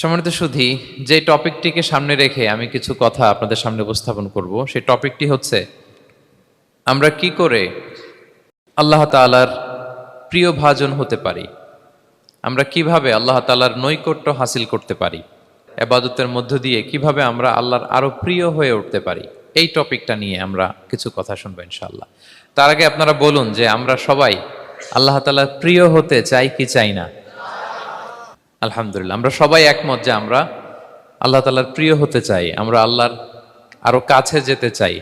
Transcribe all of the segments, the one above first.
সম্মানিত সুধী, যে টপিকটিকে সামনে রেখে আমি কিছু কথা আপনাদের সামনে উপস্থাপন করব, সেই টপিকটি হচ্ছে, আমরা কি করে আল্লাহ তালার প্রিয় ভাজন হতে পারি? আমরা কীভাবে আল্লাহ তালার নৈকট্য হাসিল করতে পারি? এবাদতের মধ্য দিয়ে কীভাবে আমরা আল্লাহর আরও প্রিয় হয়ে উঠতে পারি? এই টপিকটা নিয়ে আমরা কিছু কথা শুনব ইনশাল্লাহ তার আগে আপনারা বলুন যে আমরা সবাই আল্লাহ তালার প্রিয় হতে চাই কি চাই না? আলহামদুলিল্লাহ, আমরা সবাই একমত যে আমরা আল্লাহ তালার প্রিয় হতে চাই, আমরা আল্লাহর আরও কাছে যেতে চাই।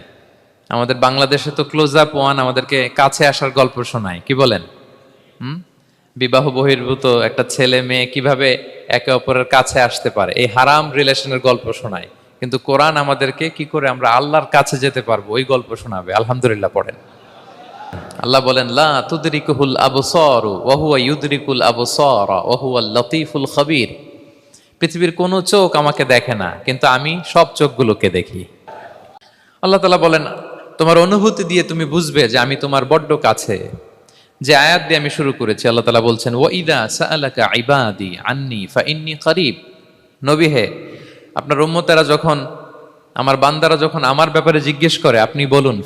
আমাদের বাংলাদেশে তো ক্লোজ আপ ওয়ান আমাদেরকে কাছে আসার গল্প শোনায়, কি বলেন? হুম? বিবাহ বহির্ভূত একটা ছেলে মেয়ে কীভাবে একে অপরের কাছে আসতে পারে, এই হারাম রিলেশনের গল্প শোনায়। কিন্তু কোরআন আমাদেরকে কি করে আমরা আল্লাহর কাছে যেতে পারব, ওই গল্প শোনাবে, আলহামদুলিল্লাহ পড়েন। আল্লাহ বলেন, লা তুদরিকুল আবসর ওহুয়া ইউদরিকুল আবসর ওহুয়া লতিফুল খবির। পৃথিবীর কোনো চোখ আমাকে দেখে না, কিন্তু আমি সব চোখগুলোকে দেখি। আল্লাহ তালা বলেন, তোমার অনুভূতি দিয়ে তুমি বুঝবে যে আমি তোমার বড্ড কাছে। যে আয়াত দিয়ে আমি শুরু করেছি, আল্লাহ তালা বলছেন ও ইদা সাআলাকা ইবাদি আন্নি ফা ইন্নি করিব নবী হে, আপনার উম্মতেরা যখন আমার বান্দারা যখন আমার ব্যাপারে জিজ্ঞেস করে, আপনি বলুন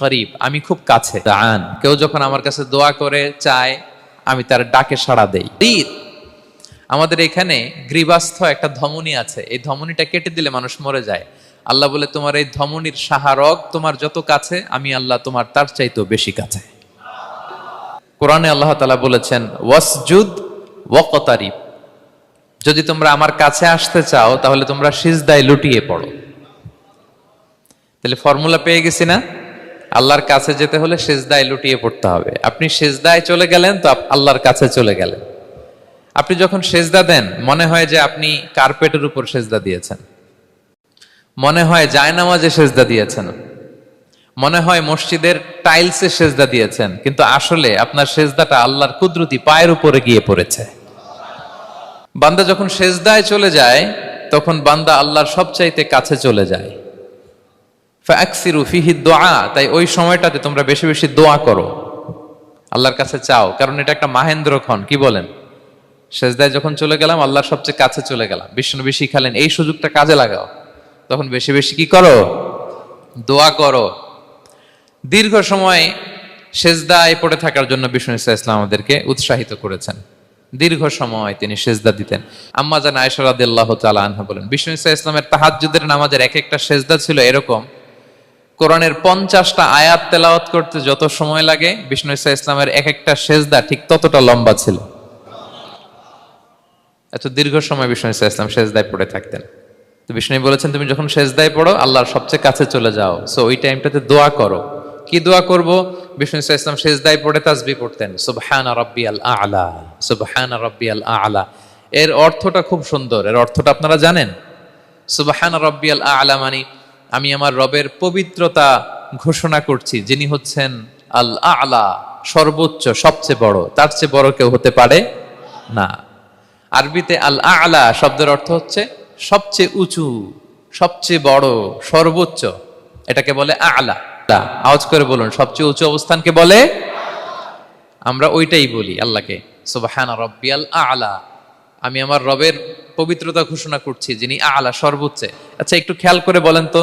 করিব, আমি খুব কাছে। দান কেউ যখন আমার কাছে দোয়া করে, চায়, আমি তার ডাকে সাড়া দেই। আমাদের এখানে গ্রীবাস্থ একটা ধমনী আছে। এই ধমনীটা কেটে দিলে মানুষ মরে যায়। আল্লাহ বলে, তোমার এই ধমনীর সাহারক তোমার যত কাছে, আমি আল্লাহ তোমার তার চাইতেও বেশি কাছে। কোরআনে আল্লাহ তালা বলেছেন, ওয়াসজুদ ওয়াকতারিব। যদি তোমরা আমার কাছে আসতে চাও, তাহলে তোমরা সিজদায় লুটিয়ে পড়ো। তাহলে ফর্মুলা পেয়ে গেছি না? আল্লাহর কাছে যেতে হলে সেজদায় লুটিয়ে পড়তে হবে। আপনি সেজদায় চলে গেলেন তো আল্লাহর কাছে চলে গেলেন। আপনি যখন সেজদা দেন, মনে হয় যে আপনি কার্পেটের উপর সেজদা দিয়েছেন। মনে হয় জায়নামাজে সেজদা দিয়েছেন। মনে হয় মসজিদের টাইলসে সেজদা দিয়েছেন। কিন্তু আসলে আপনার সেজদাটা আল্লাহর কুদরতি পায়ের উপরে গিয়ে পড়েছে। বান্দা যখন সেজদায় চলে যায়, তখন বান্দা আল্লাহর সবচাইতে কাছে চলে যায়। ফাকসিরু ফিহি দোয়া, তাই ওই সময়টাতে তোমরা বেশি বেশি দোয়া করো। আল্লাহর কাছে চাও, কারণ এটা একটা মাহেন্দ্র খন কি বলেন? সেজদায় যখন চলে গেলাম, আল্লাহর সবচেয়ে কাছে চলে গেলাম। বিষ্ণু শিখালেন এই সুযোগটা কাজে লাগাও। তখন বেশি বেশি কি করো? দোয়া করো। দীর্ঘ সময় সেজদায় পড়ে থাকার জন্য বিষ্ণু ইসা ইসলাম আমাদেরকে উৎসাহিত করেছেন। দীর্ঘ সময় তিনি সেজদা দিতেন। আম্মা জান আয়সরাদিল্লাহ তালা আনহা বলেন, বিষ্ণু ইসা ইসলামের তাহাজ্জুদের নামাজের এক একটা সেজদা ছিল এরকম কোরআনের পঞ্চাশটা আয়াত তেলাওয়াত করতে যত সময় লাগে, বিষ্ণু ইসা ইসলামের এক একটা সেজদা ঠিক ততটা লম্বা ছিল। এত দীর্ঘ সময় বিষ্ণু ইসা ইসলাম সেজদায় পড়ে থাকতেন। তো বিষ্ণু বলেছেন, তুমি যখন সেজদায় পড়ো, আল্লাহর সবচেয়ে কাছে চলে যাও। সো ওই টাইমটাতে দোয়া করো। কি দোয়া করব? বিষ্ণু ইসা ইসলাম সেজদায় পড়ে তাসবি পড়তেন, সুবহান রব্বি আল আলা সুবহান রব্বি আল। আলা এর অর্থটা খুব সুন্দর। এর অর্থটা আপনারা জানেন? সুবহান রব্বি আল আলা মানে আমি আমার রবের পবিত্রতা ঘোষণা করছি, যিনি হচ্ছেন আল আলা সর্বোচ্চ, সবচেয়ে বড়। তার চেয়ে বড় কেউ হতে পারে না। আরবিতে আল আলা শব্দের অর্থ হচ্ছে সবচেয়ে উঁচু, সবচেয়ে বড়, সর্বোচ্চ। এটাকে বলে আলা। আওয়াজ করে বলুন, সবচেয়ে উঁচু অবস্থানকে বলে? আমরা ওইটাই বলি আল্লাহকে। সুবহান রব্বিয়াল আলা। আমি আমার রবের পবিত্রতা ঘোষণা করছি, যিনি আলা, সর্বোচ্চে। আচ্ছা একটু খেয়াল করে বলেন তো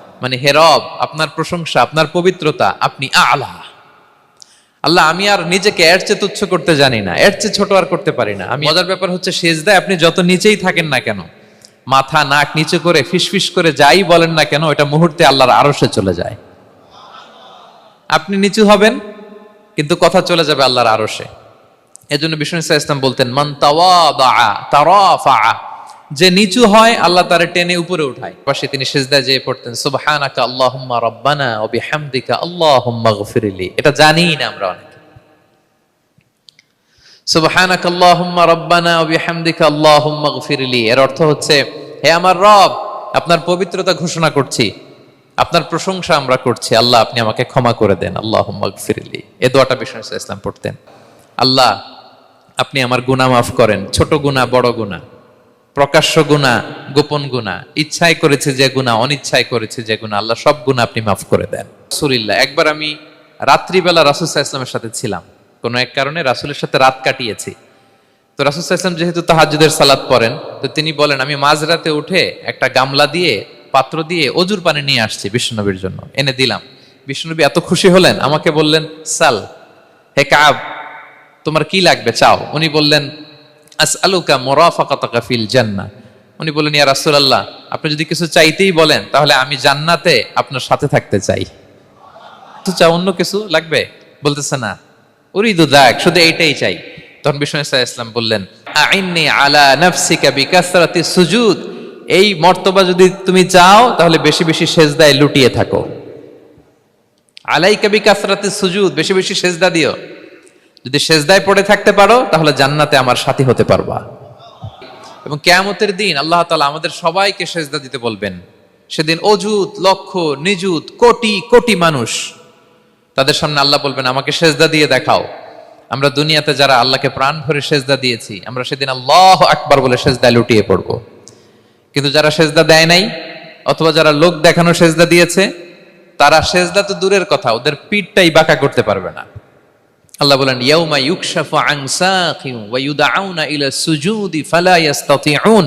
মানে হেরব আপনার প্রশংসা, আপনার পবিত্রতা, আপনি আলা। আল্লাহ, আমি আর নিজেকে এর চেয়ে তুচ্ছ করতে জানি না, এর চেয়ে ছোট আর করতে পারি না। আমি মজার ব্যাপার হচ্ছে, সেজদায় আপনি যত নিচেই থাকেন না কেন, মাথা, নাক নিচে করে, ফিসফিস করে যাই বলেন না কেন এটা মুহূর্তে আল্লাহর আরশে চলে যায়। আপনি নিচু হবেন, কিন্তু কথা চলে যাবে আল্লাহর আরশে। এজন্য বিষ্ণু ইসা ইসলাম বলতেন, মান তাওয়াফা যে নিচু হয়, আল্লাহ তারে টেনে উপরে উঠায়। পাশে তিনি সেজদায় যেয়ে পড়তেন, সুবহানাকা আল্লাহুম্মা রাব্বানা ওয়া বিহামদিকা আল্লাহুম্মা গফিরলি। এটা জানি না আমরা অনেকে। সুবহানাকা আল্লাহুম্মা রাব্বানা ওয়া বিহামদিকা আল্লাহুম্মা গফিরলি। এর অর্থ হচ্ছে, হে আমার রব, আপনার পবিত্রতা ঘোষণা করছি, আপনার প্রশংসা আমরা করছি। আল্লাহ, আপনি আমাকে ক্ষমা করে দেন। আল্লাহ ফিরলি এ দোয়াটা বিষ্ণু ইসলাম পড়তেন। আল্লাহ, আপনি আমার গুনাহ মাফ করেন। ছোট গুনাহ, বড় গুনাহ। প্রকাশ্য গুনাহ, গোপন গুনাহ ইচ্ছায় করেছে যে গুনাহ অনিচ্ছায় করেছে যে গুনাহ, আল্লাহ সব গুনাহ আপনি মাফ করে দেন। সুরিল্লাহ একবার আমি রাত্রিবেলা রাসুসাহ ইসলামের সাথে ছিলাম। কোনো এক কারণে রাসুলের সাথে রাত কাটিয়েছি। তো রাসুসাহ ইসলাম যেহেতু তাহাজুদের সালাদ পড়েন, তো তিনি বলেন, আমি মাঝরাতে উঠে একটা গামলা দিয়ে, পাত্র দিয়ে অজুর পানি নিয়ে আসছি বিষ্ণুনবীর জন্য। এনে দিলাম। বিষ্ণুনবী এত খুশি হলেন, আমাকে বললেন, সাল, হে কাব, তোমার কি লাগবে? চাও। উনি বললেন আস আলুকা ফিল জান্না উনি বললেন, ইয়া আপনি যদি কিছু চাইতেই বলেন, তাহলে আমি জান্নাতে আপনার সাথে থাকতে চাই। তো চা অন্য কিছু লাগবে? বলতেছে, না। উরিদু দাক, শুধু এইটাই চাই। তখন বিষ্ণু ইসা ইসলাম বললেন, আইন্নি আলা নাফসিকা বিকাসরাতি সুজুদ, এই মর্তবা যদি তুমি চাও, তাহলে বেশি বেশি সেজদায় লুটিয়ে থাকো। আলাইকা বিকাসরাতি সুজুদ, বেশি বেশি সেজদা দিও। যদি সেজদায় পড়ে থাকতে পারো, তাহলে জান্নাতে আমার সাথী হতে পারবা। এবং কেয়ামতের দিন আল্লাহ তালা আমাদের সবাইকে সেজদা দিতে বলবেন। সেদিন অজুত লক্ষ, নিযুত, কোটি কোটি মানুষ তাদের সামনে আল্লাহ বলবেন, আমাকে সেজদা দিয়ে দেখাও। আমরা দুনিয়াতে যারা আল্লাহকে প্রাণ ভরে সেজদা দিয়েছি, আমরা সেদিন আল্লাহ আকবার বলে সেজদায় লুটিয়ে পড়ব। কিন্তু যারা সেজদা দেয় নাই, অথবা যারা লোক দেখানো সেজদা দিয়েছে, তারা সেজদা তো দূরের কথা, ওদের পিঠটাই বাঁকা করতে পারবে না। আল্লাহ বলেন, ইয়াউমা ইউকশাফু আন সাকিন ওয়া ইউদআউনা ইলা সুজুদি ফালা ইস্তাতিউন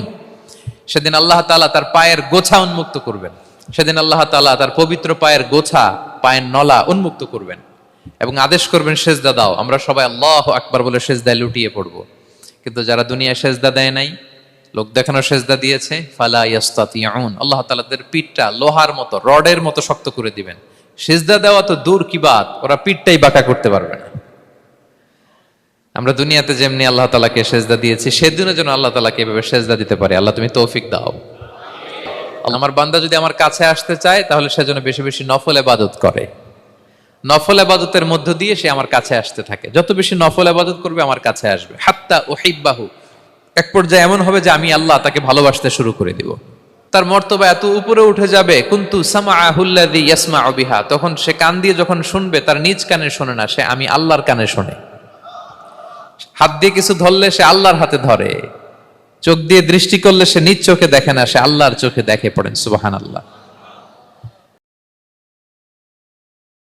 সেদিন আল্লাহ তাআলা তার পায়ের গোছা উন্মুক্ত করবেন। সেদিন আল্লাহ তাআলা তার পবিত্র পায়ের গোছা, পায়ের নলা উন্মুক্ত করবেন এবং আদেশ করবেন, সেজদা দাও। আমরা সবাই আল্লাহ আকবার বলে সেজদায় লুটিয়ে পড়ব। কিন্তু যারা দুনিয়ায় সেজদা দেয় নাই, লোক দেখানো সেজদা দিয়েছে, ফালা ইয়াস্তাতিউন। আল্লাহ তাআলাদের পিঠটা লোহার মতো, রডের মতো শক্ত করে দিবেন। সেজদা দেওয়া তো দূর কি বাত, ওরা পিঠটাই বাঁকা করতে পারবে না। আমরা দুনিয়াতে যেমনি আল্লাহ তালাকে সেজদা দিয়েছি, সেদিনও যেন আল্লাহ তালাকে এভাবে সেজদা দিতে পারে। আল্লাহ, তুমি তৌফিক দাও। আমার বান্দা যদি আমার কাছে আসতে চায়, তাহলে সে যেন বেশি বেশি নফল এবাদত করে। নফল আবাদতের মধ্য দিয়ে সে আমার কাছে আসতে থাকে। যত বেশি নফল আবাদত করবে, আমার কাছে আসবে। হাত্তা ও ওহিব্বাহু এক পর্যায়ে এমন হবে যে আমি আল্লাহ তাকে ভালোবাসতে শুরু করে দিব। তার মর্তবা এত উপরে উঠে যাবে, কিন্তু সামাহুল্লাদি ইয়াসমা অবিহা তখন সে কান দিয়ে যখন শুনবে, তার নিজ কানে শোনে না, সে আমি আল্লাহর কানে শোনে। হাত দিয়ে কিছু ধরলে সে আল্লাহর হাতে ধরে। চোখ দিয়ে দৃষ্টি করলে সে নিজ চোখে দেখে না, সে আল্লাহর চোখে দেখে পড়েন সুবাহান আল্লাহ